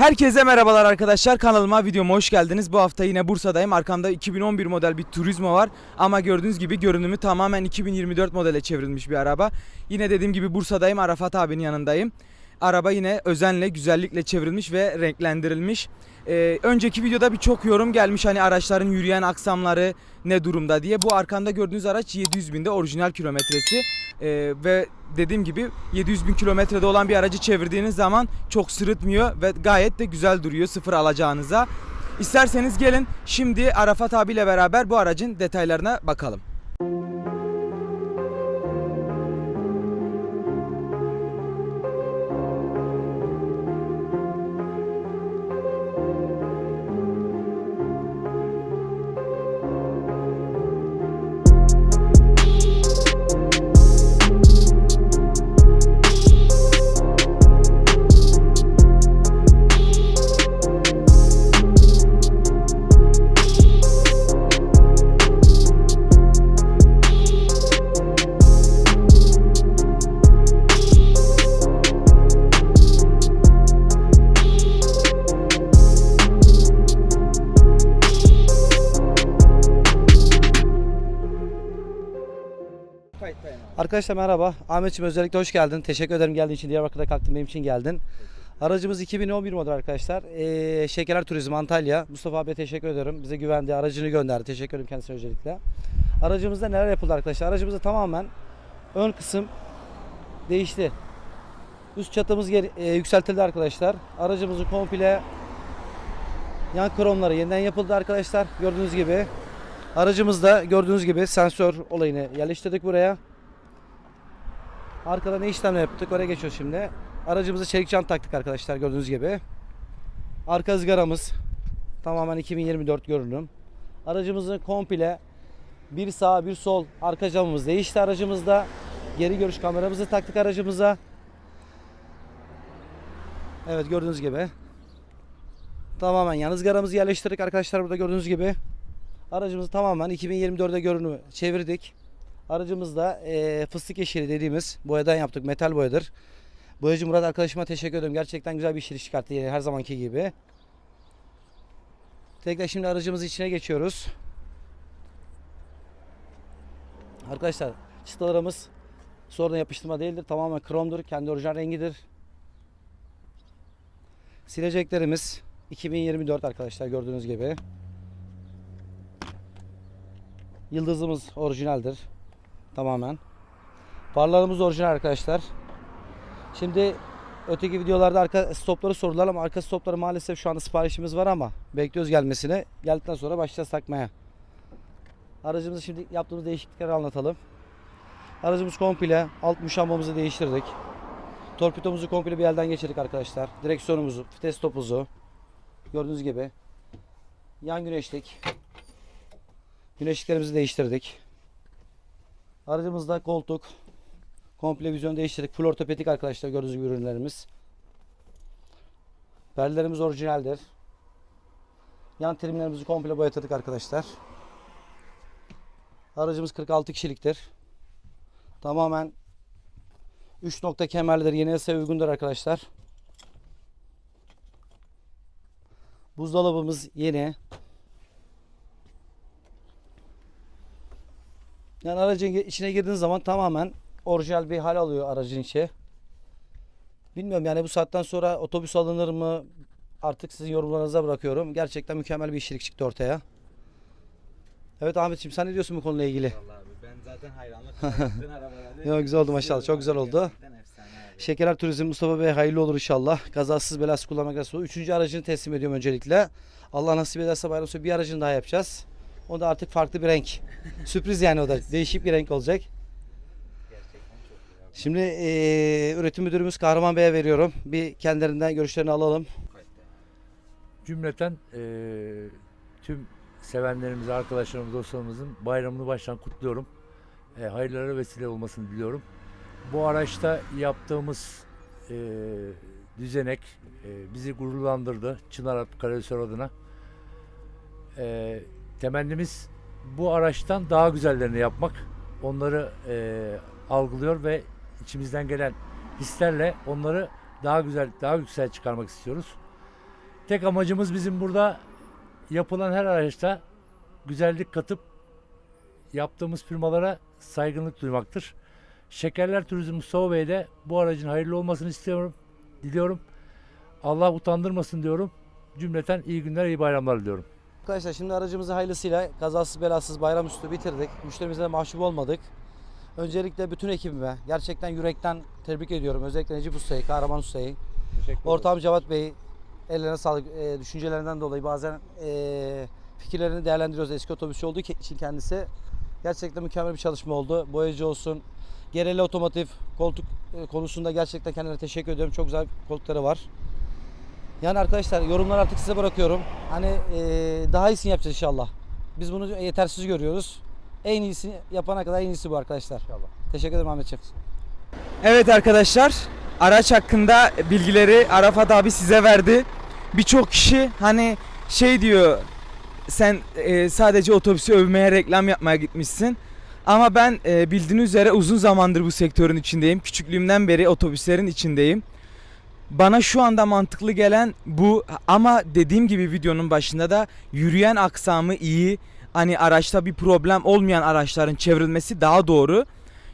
Herkese merhabalar arkadaşlar kanalıma videoma hoş geldiniz. Bu hafta yine Bursa'dayım. Arkamda 2011 model bir Turismo var. Ama gördüğünüz gibi görünümü tamamen 2024 modele çevrilmiş bir araba. Yine dediğim gibi Bursa'dayım. Arafat abinin yanındayım. Araba yine özenle, güzellikle çevrilmiş ve renklendirilmiş. Ee, önceki videoda birçok yorum gelmiş hani araçların yürüyen aksamları ne durumda diye. Bu arkamda gördüğünüz araç 700 binde orijinal kilometresi. Ee, ve dediğim gibi 700 bin kilometrede olan bir aracı çevirdiğiniz zaman çok sırıtmıyor ve gayet de güzel duruyor sıfır alacağınıza. İsterseniz gelin şimdi Arafat abiyle beraber bu aracın detaylarına bakalım. Arkadaşlar merhaba. Ahmetciğim özellikle hoş geldin. Teşekkür ederim geldiğin için. Diyarbakır'da kalktın benim için geldin. Aracımız 2011 model arkadaşlar. Ee, Şekerler Turizm Antalya. Mustafa abiye teşekkür ederim. Bize güvendi. Aracını gönderdi. Teşekkür ederim kendisine öncelikle. Aracımızda neler yapıldı arkadaşlar? Aracımızda tamamen ön kısım değişti. Üst çatımız geri- e, yükseltildi arkadaşlar. Aracımızın komple yan kromları yeniden yapıldı arkadaşlar. Gördüğünüz gibi. Aracımızda gördüğünüz gibi sensör olayını yerleştirdik buraya. Arkada ne işlemler yaptık oraya geçiyoruz şimdi. Aracımıza çelik jant taktık arkadaşlar gördüğünüz gibi. Arka ızgaramız tamamen 2024 görünüm. Aracımızın komple bir sağ bir sol arka camımız değişti aracımızda. Geri görüş kameramızı taktık aracımıza. Evet gördüğünüz gibi. Tamamen yan ızgaramızı yerleştirdik arkadaşlar burada gördüğünüz gibi. Aracımızı tamamen 2024'e görünümü çevirdik. Aracımızda eee, fıstık yeşili dediğimiz boyadan yaptık. Metal boyadır. Boyacı Murat arkadaşıma teşekkür ederim. Gerçekten güzel bir işleri çıkarttı yine her zamanki gibi. Tekrar şimdi aracımızın içine geçiyoruz. Arkadaşlar çıtalarımız sonradan yapıştırma değildir. Tamamen kromdur. Kendi orijinal rengidir. Sileceklerimiz 2024 arkadaşlar gördüğünüz gibi. Yıldızımız orijinaldir. Tamamen. Farlarımız orijinal arkadaşlar. Şimdi öteki videolarda arka stopları sordular ama arka stopları maalesef şu anda siparişimiz var ama bekliyoruz gelmesini. Geldikten sonra başlayacağız takmaya. Aracımızı şimdi yaptığımız değişiklikleri anlatalım. Aracımız komple alt muşambamızı değiştirdik. Torpidomuzu komple bir elden geçirdik arkadaşlar. Direksiyonumuzu, vites topumuzu gördüğünüz gibi yan güneşlik Güneşliklerimizi değiştirdik. Aracımızda koltuk, komple vizyon değiştirdik. Full ortopedik arkadaşlar gördüğünüz gibi ürünlerimiz. Perdelerimiz orijinaldir. Yan trimlerimizi komple boyatırdık arkadaşlar. Aracımız 46 kişiliktir. Tamamen 3 nokta kemerleri yeni yasaya uygundur arkadaşlar. Buzdolabımız yeni. Yani aracın içine girdiğiniz zaman tamamen orijinal bir hal alıyor aracın içi. Bilmiyorum yani bu saatten sonra otobüs alınır mı artık sizin yorumlarınıza bırakıyorum. Gerçekten mükemmel bir işçilik çıktı ortaya. Evet Ahmetciğim sen ne diyorsun bu konuyla ilgili? Vallahi abi ben zaten hayranlık. Yok, güzel oldu maşallah, çok güzel oldu. Şekerler Turizm Mustafa Bey hayırlı olur inşallah. Kazasız belasız kullanmak nasip olur. Üçüncü aracını teslim ediyorum öncelikle. Allah nasip ederse bayram bir aracını daha yapacağız. O da artık farklı bir renk. Sürpriz yani o da. Değişik bir renk olacak. Şimdi eee, üretim müdürümüz Kahraman Bey'e veriyorum. Bir kendilerinden görüşlerini alalım. Cümleten eee, tüm sevenlerimizi, arkadaşlarımız, dostlarımızın bayramını baştan kutluyorum. Eee hayırlara vesile olmasını diliyorum. Bu araçta yaptığımız eee, düzenek eee, bizi gururlandırdı. Çınar Alp Karayüser adına. Eee temennimiz bu araçtan daha güzellerini yapmak. Onları eee, algılıyor ve içimizden gelen hislerle onları daha güzel, daha yüksel çıkarmak istiyoruz. Tek amacımız bizim burada yapılan her araçta güzellik katıp yaptığımız firmalara saygınlık duymaktır. Şekerler Turizm Mustafa Bey de bu aracın hayırlı olmasını istiyorum, diliyorum. Allah utandırmasın diyorum. Cümleten iyi günler, iyi bayramlar diliyorum. Arkadaşlar şimdi aracımızı hayırlısıyla kazasız belasız bayram üstü bitirdik. Müşterimize de mahcup olmadık. Öncelikle bütün ekibime gerçekten yürekten tebrik ediyorum. Özellikle Necip Usta'yı, Kahraman Usta'yı. Ortağım Cevat Bey ellerine sağlık. E, düşüncelerinden dolayı bazen e, fikirlerini değerlendiriyoruz. Eski otobüsçü olduğu için kendisi. Gerçekten mükemmel bir çalışma oldu. Boyacı olsun. Gereli otomotiv koltuk e, konusunda gerçekten kendilerine teşekkür ediyorum. Çok güzel koltukları var. Yani arkadaşlar yorumları artık size bırakıyorum. Hani e, daha iyisini yapacağız inşallah. Biz bunu yetersiz görüyoruz. En iyisini yapana kadar en iyisi bu arkadaşlar. Teşekkür ederim Ahmetciğim. Evet arkadaşlar araç hakkında bilgileri Arafat abi size verdi. Birçok kişi hani şey diyor sen e, sadece otobüsü övmeye reklam yapmaya gitmişsin. Ama ben e, bildiğiniz üzere uzun zamandır bu sektörün içindeyim. Küçüklüğümden beri otobüslerin içindeyim. Bana şu anda mantıklı gelen bu ama dediğim gibi videonun başında da yürüyen aksamı iyi. Hani araçta bir problem olmayan araçların çevrilmesi daha doğru.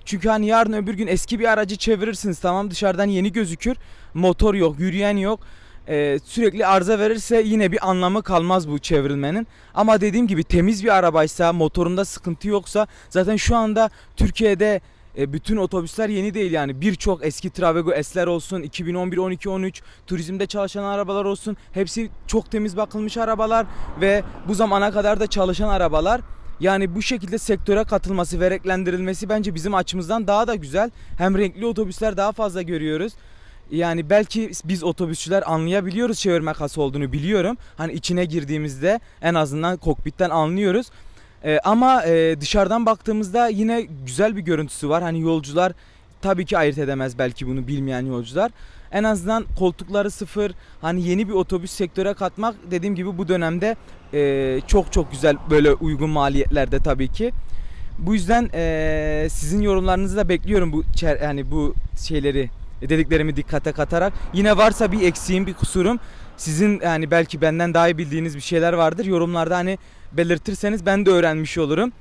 Çünkü hani yarın öbür gün eski bir aracı çevirirsiniz tamam dışarıdan yeni gözükür. Motor yok, yürüyen yok. Ee, sürekli arıza verirse yine bir anlamı kalmaz bu çevrilmenin. Ama dediğim gibi temiz bir arabaysa, motorunda sıkıntı yoksa zaten şu anda Türkiye'de e, bütün otobüsler yeni değil yani birçok eski Travego S'ler olsun 2011 12 13 turizmde çalışan arabalar olsun hepsi çok temiz bakılmış arabalar ve bu zamana kadar da çalışan arabalar yani bu şekilde sektöre katılması ve renklendirilmesi bence bizim açımızdan daha da güzel. Hem renkli otobüsler daha fazla görüyoruz. Yani belki biz otobüsçüler anlayabiliyoruz çevirme kası olduğunu biliyorum. Hani içine girdiğimizde en azından kokpitten anlıyoruz. Ee, ama e, dışarıdan baktığımızda yine güzel bir görüntüsü var. Hani yolcular tabii ki ayırt edemez belki bunu bilmeyen yolcular. En azından koltukları sıfır. Hani yeni bir otobüs sektöre katmak dediğim gibi bu dönemde e, çok çok güzel böyle uygun maliyetlerde tabii ki. Bu yüzden e, sizin yorumlarınızı da bekliyorum bu yani bu şeyleri dediklerimi dikkate katarak. Yine varsa bir eksiğim, bir kusurum sizin yani belki benden daha iyi bildiğiniz bir şeyler vardır. Yorumlarda hani belirtirseniz ben de öğrenmiş olurum.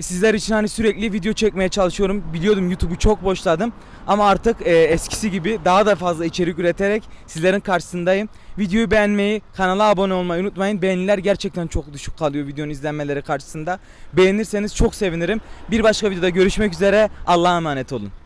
Sizler için hani sürekli video çekmeye çalışıyorum. Biliyordum YouTube'u çok boşladım. Ama artık e, eskisi gibi daha da fazla içerik üreterek sizlerin karşısındayım. Videoyu beğenmeyi, kanala abone olmayı unutmayın. Beğeniler gerçekten çok düşük kalıyor videonun izlenmeleri karşısında. Beğenirseniz çok sevinirim. Bir başka videoda görüşmek üzere. Allah'a emanet olun.